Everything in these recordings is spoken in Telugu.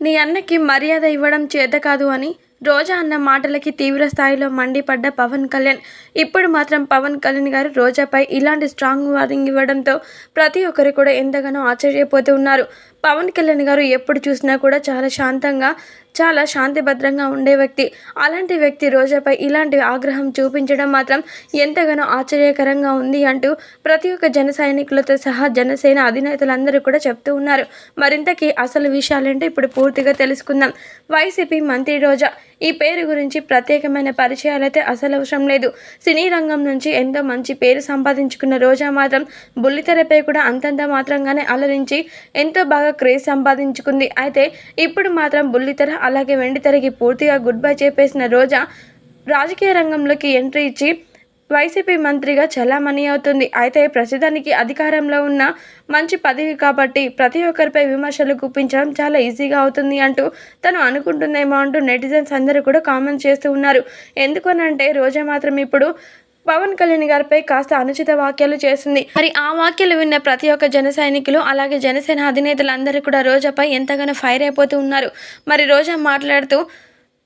నీ అన్నకి మర్యాద ఇవ్వడం చేత కాదు అని రోజా అన్న మాటలకి తీవ్ర స్థాయిలో మండిపడ్డ పవన్ కళ్యాణ్. ఇప్పుడు మాత్రం పవన్ కళ్యాణ్ గారు రోజాపై ఇలాంటి స్ట్రాంగ్ వార్నింగ్ ఇవ్వడంతో ప్రతి ఒక్కరు కూడా ఎంతగానో ఆశ్చర్యపోతూ ఉన్నారు. పవన్ కళ్యాణ్ గారు ఎప్పుడు చూసినా కూడా చాలా శాంతంగా చాలా శాంతిభద్రంగా ఉండే వ్యక్తి. అలాంటి వ్యక్తి రోజాపై ఇలాంటి ఆగ్రహం చూపించడం మాత్రం ఎంతగానో ఆశ్చర్యకరంగా ఉంది అంటూ ప్రతి ఒక్క జన సైనికులతో సహా జనసేన అధినేతలందరూ కూడా చెప్తూ ఉన్నారు. మరింతకి అసలు విషయాలేంటో ఇప్పుడు పూర్తిగా తెలుసుకుందాం. వైసీపీ మంత్రి రోజా ఈ పేరు గురించి ప్రత్యేకమైన పరిచయాలైతే అసలు అవసరం లేదు. సినీ రంగం నుంచి ఎంతో మంచి పేరు సంపాదించుకున్న రోజా మాత్రం బుల్లితెరపై కూడా అంతంత మాత్రంగానే అలరించి ఎంతో బాగా క్రేజ్ సంపాదించుకుంది. అయితే ఇప్పుడు మాత్రం బుల్లితెర అలాగే వెండితెరకి పూర్తిగా గుడ్ బై చెప్పేసిన రోజా రాజకీయ రంగంలోకి ఎంట్రీ ఇచ్చి వైసీపీ మంత్రిగా చలామణి అవుతుంది. అయితే ప్రస్తుతానికి అధికారంలో ఉన్న మంచి పదవి కాబట్టి ప్రతి ఒక్కరిపై విమర్శలు గుప్పించడం చాలా ఈజీగా అవుతుంది అంటూ తను అనుకుంటుందేమో అంటూ నెటిజన్స్ అందరూ కూడా కామెంట్ చేస్తూ ఉన్నారు. ఎందుకనంటే రోజా మాత్రం ఇప్పుడు పవన్ కళ్యాణ్ గారిపై కాస్త అనుచిత వ్యాఖ్యలు చేసింది. మరి ఆ వ్యాఖ్యలు విన్న ప్రతి ఒక్క జన సైనికులు అలాగే జనసేన అధినేతలందరూ కూడా రోజాపై ఎంతగానో ఫైర్ అయిపోతూ ఉన్నారు. మరి రోజా మాట్లాడుతూ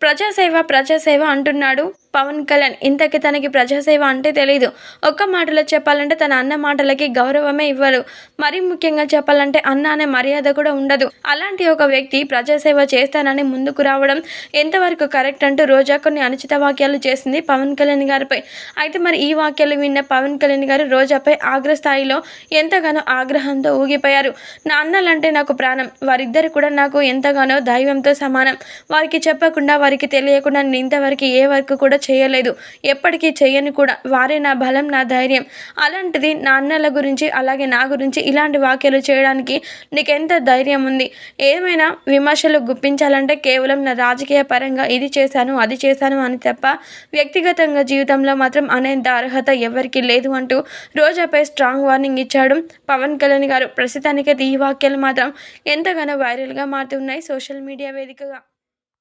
ప్రజాసేవ ప్రజాసేవ అంటున్నాడు. పవన్ కళ్యాణ్ ఇంతకి తనకి ప్రజాసేవ అంటే తెలియదు ఒక్క మాటలో చెప్పాలంటే తన అన్న మాటలకి గౌరవమే ఇవ్వరు. మరీ ముఖ్యంగా చెప్పాలంటే అన్న అనే మర్యాద కూడా ఉండదు. అలాంటి ఒక వ్యక్తి ప్రజాసేవ చేస్తానని ముందుకు రావడం ఎంతవరకు కరెక్ట్ అంటూ రోజా కొన్ని అనుచిత వాక్యాలు చేసింది పవన్ కళ్యాణ్ గారిపై. అయితే మరి ఈ వాక్యాలు విన్న పవన్ కళ్యాణ్ గారు రోజాపై ఆగ్రస్థాయిలో ఎంతగానో ఆగ్రహంతో ఊగిపోయారు. నా అన్నలంటే నాకు ప్రాణం. వారిద్దరు కూడా నాకు ఎంతగానో దైవంతో సమానం. వారికి చెప్పకుండా వారికి తెలియకుండా నేను ఇంతవరకు ఏ వర్క్ కూడా చేయలేదు. ఎప్పటికీ చేయను కూడా వారే నా బలం నా ధైర్యం. అలాంటిది నా అన్నల గురించి అలాగే నా గురించి ఇలాంటి వ్యాఖ్యలు చేయడానికి నీకెంత ధైర్యం ఉంది? ఏమైనా విమర్శలు గుప్పించాలంటే కేవలం నా రాజకీయ పరంగా ఇది చేశాను అది చేశాను అని తప్ప వ్యక్తిగతంగా జీవితంలో మాత్రం అనేంత అర్హత ఎవరికీ లేదు అంటూ రోజాపై స్ట్రాంగ్ వార్నింగ్ ఇచ్చాడు పవన్ కళ్యాణ్ గారు. ప్రస్తుతానికైతే ఈ వాక్యాలు మాత్రం ఎంతగానో వైరల్గా మారుతున్నాయి. సోషల్ మీడియా వేదికగా